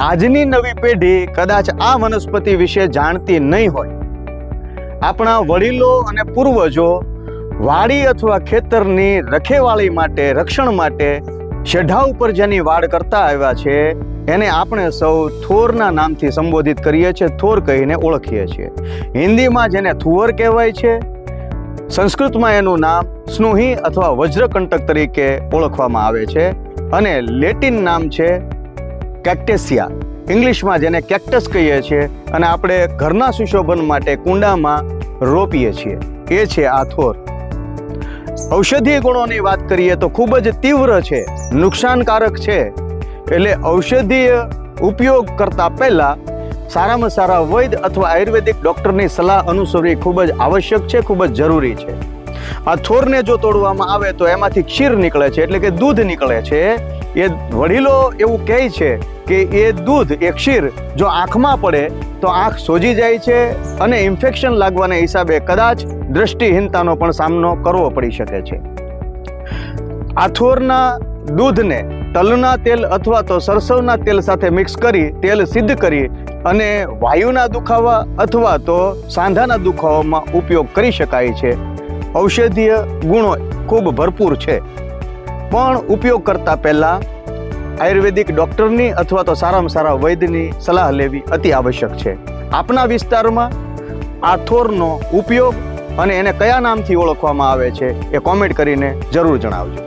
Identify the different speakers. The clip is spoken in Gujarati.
Speaker 1: આજની નવી પેઢી કદાચ આ વનસ્પતિ વિશે જાણતી નહીં હોય. આપણા વડીલો અને પૂર્વજો વાડી અથવા ખેતરની રખેવાળી માટે, રક્ષણ માટે શેઢા ઉપર જેની વાડ કરતા આવ્યા છે, એને આપણે સૌ થોરના નામથી સંબોધિત કરીએ છીએ, થોર કહીને ઓળખીએ છીએ. હિન્દીમાં જેને થુવર કહેવાય છે, સંસ્કૃતમાં એનું નામ સ્નુહી અથવા વજ્રકંટક તરીકે ઓળખવામાં આવે છે અને લેટિન નામ છે કેક્ટેસિયા. ઇંગ્લિશમાં જેને કેક્ટસ કહીએ છીએ અને આપણે ઘરના સુશોભન માટે કુંડામાં રોપીએ છીએ. એ છે આ થોર. ઔષધીય ગુણોની વાત કરીએ તો ખૂબ જ તીવ્ર છે, નુકસાનકારક છે. એટલે ઔષધીય ઉપયોગ કરતા પહેલાં સારામાં સારા વૈદ અથવા આયુર્વેદિક ડૉક્ટરની સલાહ અનુસરવી ખૂબ જ આવશ્યક છે, ખૂબ જ જરૂરી છે. આ થોરને જો તોડવામાં આવે તો એમાંથી ક્ષીર નીકળે છે, એટલે કે દૂધ નીકળે છે. એ વડીલો એવું કહે છે કે એ દૂધ, એ ક્ષીર જો આંખમાં પડે તો આંખ સોજી જાય છે અને ઇન્ફેક્શન લાગવાના હિસાબે કદાચ દ્રષ્ટિહીનતાનો પણ સામનો કરવો પડી શકે છે. આથોરના દૂધને તલના તેલ અથવા તો સરસવના તેલ સાથે મિક્સ કરી તેલ સિદ્ધ કરી અને વાયુના દુખાવા અથવા તો સાંધાના દુખાવામાં ઉપયોગ કરી શકાય છે. ઔષધીય ગુણો ખૂબ ભરપૂર છે. પણ ઉપયોગ કરતા પહેલાં આયુર્વેદિક ડૉક્ટરની અથવા તો સારામાં સારા વૈદ્યની સલાહ લેવી અતિ આવશ્યક છે. આપના વિસ્તારમાં આ થોરનો ઉપયોગ અને એને કયા નામથી ઓળખવામાં આવે છે એ કોમેન્ટ કરીને જરૂર જણાવજો.